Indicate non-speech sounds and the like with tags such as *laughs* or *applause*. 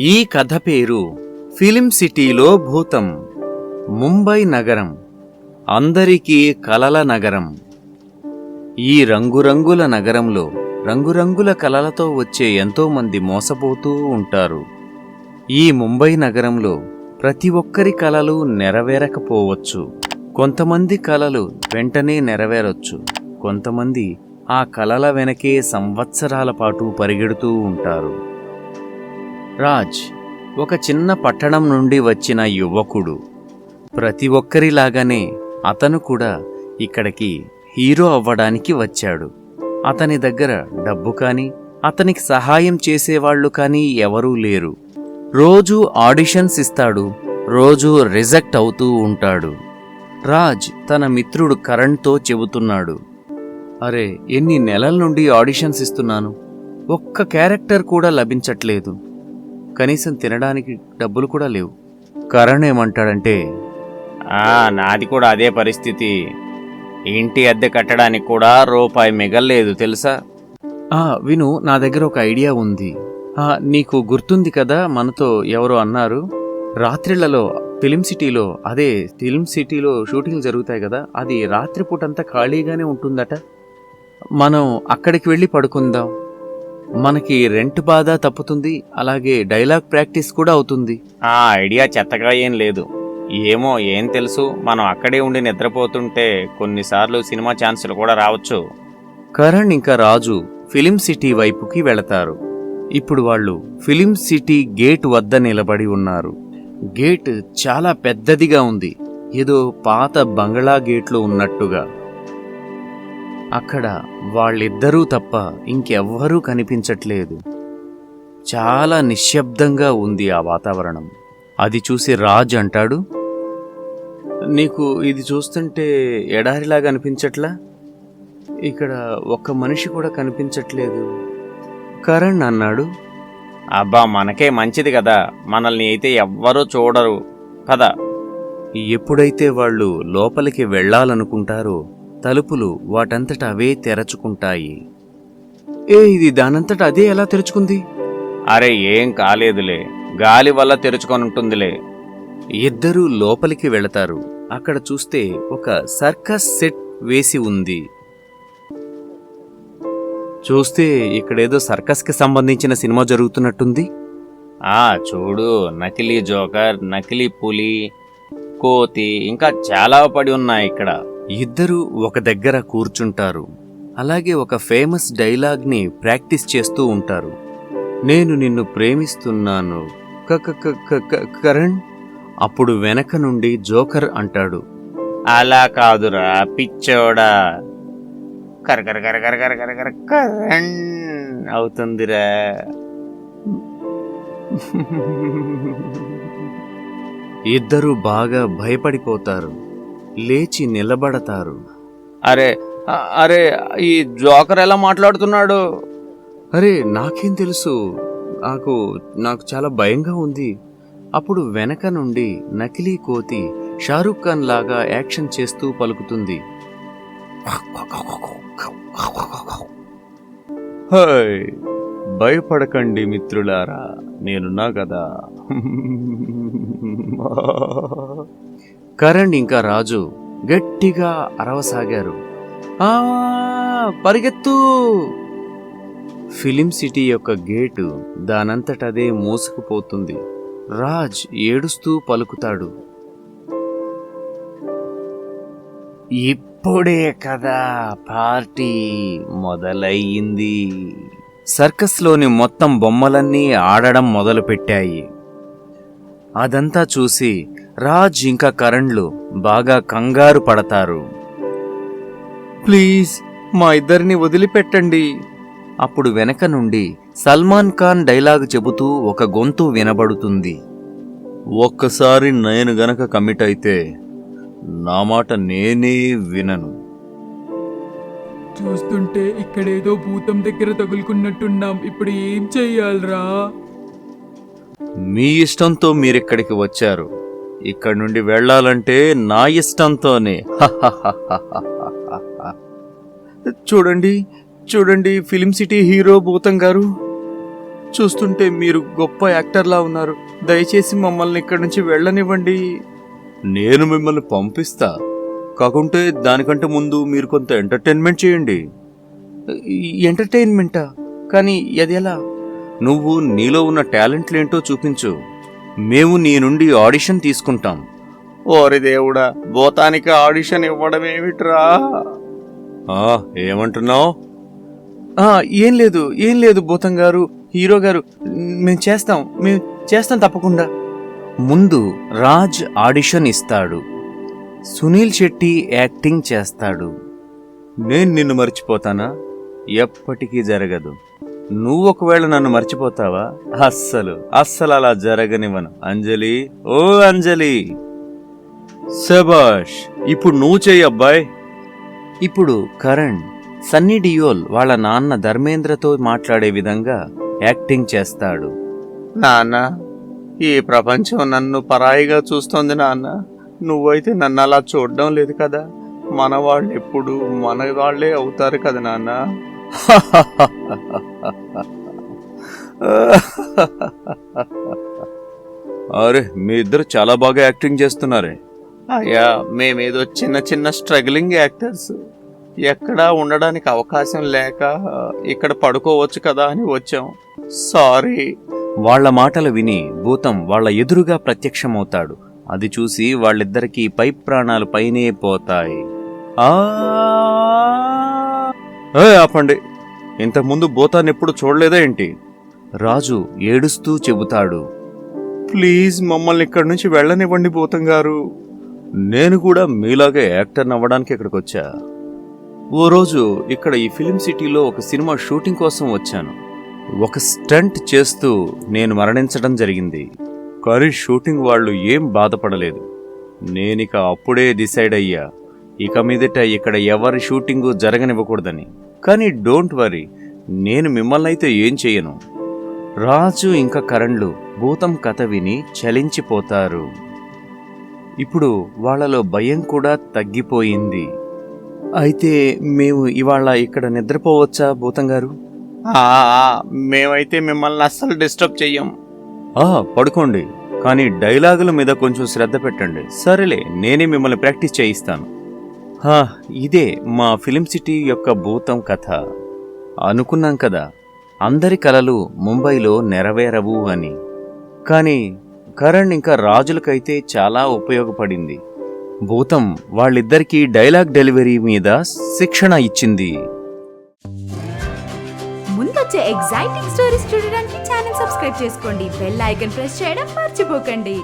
ఈ కథ పేరు ఫిలిం సిటీలో భూతం ముంబై నగరం అందరికీ కలల నగరం. ఈ రంగురంగుల నగరంలో రంగురంగుల కలలతో వచ్చే ఎంతోమంది మోసపోతూ ఉంటారు. ఈ ముంబై నగరంలో ప్రతి ఒక్కరి కలలు నెరవేరకపోవచ్చు. కొంతమంది కలలు వెంటనే నెరవేరొచ్చు. కొంతమంది ఆ కలల వెనకే సంవత్సరాల పాటు పరిగెడుతూ ఉంటారు. రాజ్ ఒక చిన్న పట్టణం నుండి వచ్చిన యువకుడు. ప్రతి ఒక్కరిలాగానే అతను కూడా ఇక్కడికి హీరో అవ్వడానికి వచ్చాడు. అతని దగ్గర డబ్బు కానీ అతనికి సహాయం చేసేవాళ్ళు కానీ ఎవరూ లేరు. రోజు ఆడిషన్స్ ఇస్తాడు రోజు రిజెక్ట్ అవుతూ ఉంటాడు. రాజ్ తన మిత్రుడు కరణ్తో చెబుతున్నాడు అరే ఎన్ని నెలల నుండి ఆడిషన్స్ ఇస్తున్నాను. ఒక్క క్యారెక్టర్ కూడా లభించట్లేదు. కనీసం తినడానికి డబ్బులు కూడా లేవు. కరణ్ ఏమంటాడంటే ఆ నాది కూడా అదే పరిస్థితి. ఇంటి అద్దె కట్టడానికి కూడా రూపాయి మిగల్లేదు తెలుసా? ఆ విను నా దగ్గర ఒక ఐడియా ఉంది. నీకు గుర్తుంది కదా మనతో ఎవరో అన్నారు? రాత్రిళ్ళలో ఫిలిం సిటీలో అదే ఫిలిం సిటీలో షూటింగ్ జరుగుతాయి కదా అది రాత్రిపూటంతా ఖాళీగానే ఉంటుందట. మనం అక్కడికి వెళ్ళి పడుకుందాం. మనకి రెంట్ బాధ తప్పుతుంది అలాగే డైలాగ్ ప్రాక్టీస్ కూడా అవుతుంది. ఆ ఐడియా చెత్తగా ఏం లేదు. ఏమో ఏం తెలుసు మనం అక్కడే ఉండి నిద్రపోతుంటే కొన్నిసార్లు సినిమా ఛాన్సులు కూడా రావచ్చు. కరణ్ ఇంకా రాజు ఫిలిం సిటీ వైపుకి వెళతారు. ఇప్పుడు వాళ్ళు ఫిలిం సిటీ గేట్ వద్ద నిలబడి ఉన్నారు. గేట్ చాలా పెద్దదిగా ఉంది. ఏదో పాత బంగ్లా గేట్లు ఉన్నట్టుగా. అక్కడ వాళ్ళిద్దరూ తప్ప ఇంకెవ్వరూ కనిపించట్లేదు. చాలా నిశ్శబ్దంగా ఉంది ఆ వాతావరణం. అది చూసి రాజ్ అంటాడు నీకు ఇది చూస్తుంటే ఎడారిలాగా అనిపించట్లా? ఇక్కడ ఒక్క మనిషి కూడా కనిపించట్లేదు. కరణ్ అన్నాడు. అబ్బా మనకే మంచిది కదా. మనల్ని అయితే ఎవ్వరూ చూడరు కదా. ఎప్పుడైతే వాళ్ళు లోపలికి వెళ్ళాలనుకుంటారో తలుపులు వాటంతట అవే తెరచుకుంటాయి. ఏ ఇది దానంతట అదే ఎలా తెరుచుకుంది? అరే ఏం కాలేదులే. గాలి వల్ల తెరుచుకొని ఉంటుందిలే ఇద్దరూ లోపలికి వెళతారు. అక్కడ చూస్తే ఒక సర్కస్ సెట్ వేసి ఉంది. చూస్తే ఇక్కడేదో సర్కస్కి సంబంధించిన సినిమా జరుగుతున్నట్టుంది. ఆ చూడు నకిలీ జోకర్ నకిలీ పులి కోతి ఇంకా చాలా పడి ఉన్నాయి ఇక్కడ. ఇద్దరూ ఒక దగ్గర కూర్చుంటారు. అలాగే ఒక ఫేమస్ డైలాగ్ని ప్రాక్టీస్ చేస్తూ ఉంటారు. నేను నిన్ను ప్రేమిస్తున్నాను. కరణ్? అప్పుడు వెనక నుండి జోకర్ అంటాడు. అలా కాదురా పిచ్చోడా. కర కర కర కర కర కర కర కరణ్ అవుతుందిరా. ఇద్దరూ బాగా భయపడిపోతారు లేచి నిలబడతారు. అరే అరే ఈ జోకర్ ఎలా మాట్లాడుతున్నాడు? అరే నాకేం తెలుసు. నాకు నాకు చాలా భయంగా ఉంది. అప్పుడు వెనక నుండి నకిలీ కోతి షారూఖ్ ఖాన్ లాగా యాక్షన్ చేస్తూ పలుకుతుంది. హాయ్ భయపడకండి మిత్రులారా నేనున్నా కదా కరణ్ ఇంకా రాజు గట్టిగా అరవసాగారు. పరిగెత్తు! ఫిలిం సిటీ యొక్క గేటు దానంతటదే మూసుకుపోతుంది. రాజ్ ఏడుస్తూ పలుకుతాడు. అప్పుడే కదా పార్టీ మొదలయ్యింది. సర్కస్లోని మొత్తం బొమ్మలన్నీ ఆడడం మొదలుపెట్టాయి. అదంతా చూసి రాజ్ ఇంకా కరణ్లు బాగా కంగారు పడతారు. ప్లీజ్ మా ఇద్దరిని వదిలిపెట్టండి. అప్పుడు వెనక నుండి సల్మాన్ ఖాన్ డైలాగ్ చెబుతూ ఒక గొంతు వినబడుతుంది. ఒక్కసారి నేను గనక కమిట్ అయితే నా మాట నేనే వినను. చూస్తుంటే ఇక్కడేదో భూతం దగ్గర తగులుకున్నట్టున్నాం. ఇప్పుడు ఏం చెయ్యాలరా? మీ ఇష్టంతో మీరిక్కడికి వచ్చారు. ఇక్కడి నుండి వెళ్ళాలంటే నా ఇష్టంతోనే. *laughs* చూడండి చూడండి ఫిలిం సిటీ హీరో భూతం గారు. చూస్తుంటే మీరు గొప్ప యాక్టర్లా ఉన్నారు. దయచేసి మమ్మల్ని ఇక్కడి నుంచి వెళ్ళనివ్వండి. నేను మిమ్మల్ని పంపిస్తా. కాకుంటే దానికంటే ముందు మీరు కొంత ఎంటర్టైన్మెంట్ చేయండి. ఈ ఎంటర్టైన్మెంటా? కానీ అది ఎలా? నువ్వు నీలో ఉన్న టాలెంట్లేంటో చూపించు. మేము నీ నుండి ఆడిషన్ తీసుకుంటాం. ఓరి దేవుడా భూతానికి ఆడిషన్ ఇవ్వడం ఏమిట్రా? ఏమంటున్నావు? ఏం లేదు ఏం లేదు భూతం గారు హీరో గారు మేము చేస్తాం మేము చేస్తాం తప్పకుండా. ముందు రాజ్ ఆడిషన్ ఇస్తాడు. సునీల్ శెట్టి యాక్టింగ్ చేస్తాడు. నేను నిన్ను మర్చిపోతానా? ఎప్పటికీ జరగదు. నువ్వు ఒకవేళ నన్ను మర్చిపోతావా? అస్సలు అస్సలు అలా జరగనివ్వను. అంజలి ఓ అంజలి! శబాష్ ఇప్పుడు నువ్వు చెయ్యి అబ్బాయి. ఇప్పుడు కరణ్ సన్నీ డియోల్ వాళ్ళ నాన్న ధర్మేంద్రతో మాట్లాడే విధంగా యాక్టింగ్ చేస్తాడు. నాన్న ఈ ప్రపంచం నన్ను పరాయిగా చూస్తోంది నాన్న. నువ్వైతే నన్ను అలా చూడడం లేదు కదా. మన వాళ్ళు ఎప్పుడు మన వాళ్ళే అవుతారు కదా నాన్న. అరే మీ ఇద్దరు చాలా బాగా యాక్టింగ్ చేస్తున్నారే. అయ్యా మేమేదో చిన్న చిన్న స్ట్రగ్లింగ్ యాక్టర్స్. ఎక్కడా ఉండడానికి అవకాశం లేక ఇక్కడ పడుకోవచ్చు కదా అని వచ్చాం. సారీ. వాళ్ళ మాటలు విని భూతం వాళ్ళ ఎదురుగా ప్రత్యక్షమవుతాడు. అది చూసి వాళ్ళిద్దరికీ పై ప్రాణాలు పైనే పోతాయి. ఆపండి. ఇంతకుముందు భూతాన్ని ఎప్పుడు చూడలేదా ఏంటి? రాజు ఏడుస్తూ చెబుతాడు. ప్లీజ్ మమ్మల్ని ఇక్కడి నుంచి వెళ్ళనివ్వండి భూతం గారు. నేను కూడా మీలాగే యాక్టర్ అవ్వడానికి ఇక్కడికి వచ్చా ఓ రోజు ఇక్కడ ఈ ఫిలిం సిటీలో ఒక సినిమా షూటింగ్ కోసం వచ్చాను. ఒక స్టంట్ చేస్తూ నేను మరణించడం జరిగింది. కానీ షూటింగ్ వాళ్ళు ఏం బాధపడలేదు. నేనిక అప్పుడే డిసైడ్ అయ్యా. ఇక మీదట ఇక్కడ ఎవరి షూటింగు జరగనివ్వకూడదని. కానీ డోంట్ వరీ నేను మిమ్మల్ని అయితే ఏం చేయను రాజు ఇంకా కరణ్లు భూతం కథ విని చలించిపోతారు. ఇప్పుడు వాళ్ళలో భయం కూడా తగ్గిపోయింది. అయితే మేము ఇవాళ ఇక్కడ నిద్రపోవచ్చా భూతం గారు? మేమైతే మిమ్మల్ని అస్సలు డిస్టర్బ్ చెయ్యం. పడుకోండి. కానీ డైలాగుల మీద కొంచెం శ్రద్ధ పెట్టండి. సరేలే నేనే మిమ్మల్ని ప్రాక్టీస్ చేయిస్తాను. హా, ఇదే మా ఫిలిం సిటీ యొక్క భూతం కథ. అనుకున్నాం కదా అందరి కలలు ముంబైలో నెరవేరవు అని. కానీ కరణ్ ఇంకా రాజులకైతే చాలా ఉపయోగపడింది. భూతం వాళ్ళిద్దరికీ డైలాగ్ డెలివరీ మీద శిక్షణ ఇచ్చింది. ముందొచ్చే ఎగ్జైటింగ్ స్టోరీస్ చూడడానికి ఛానల్ సబ్స్క్రైబ్ చేసుకోండి. బెల్ ఐకన్ ప్రెస్ చేయడం మర్చిపోకండి.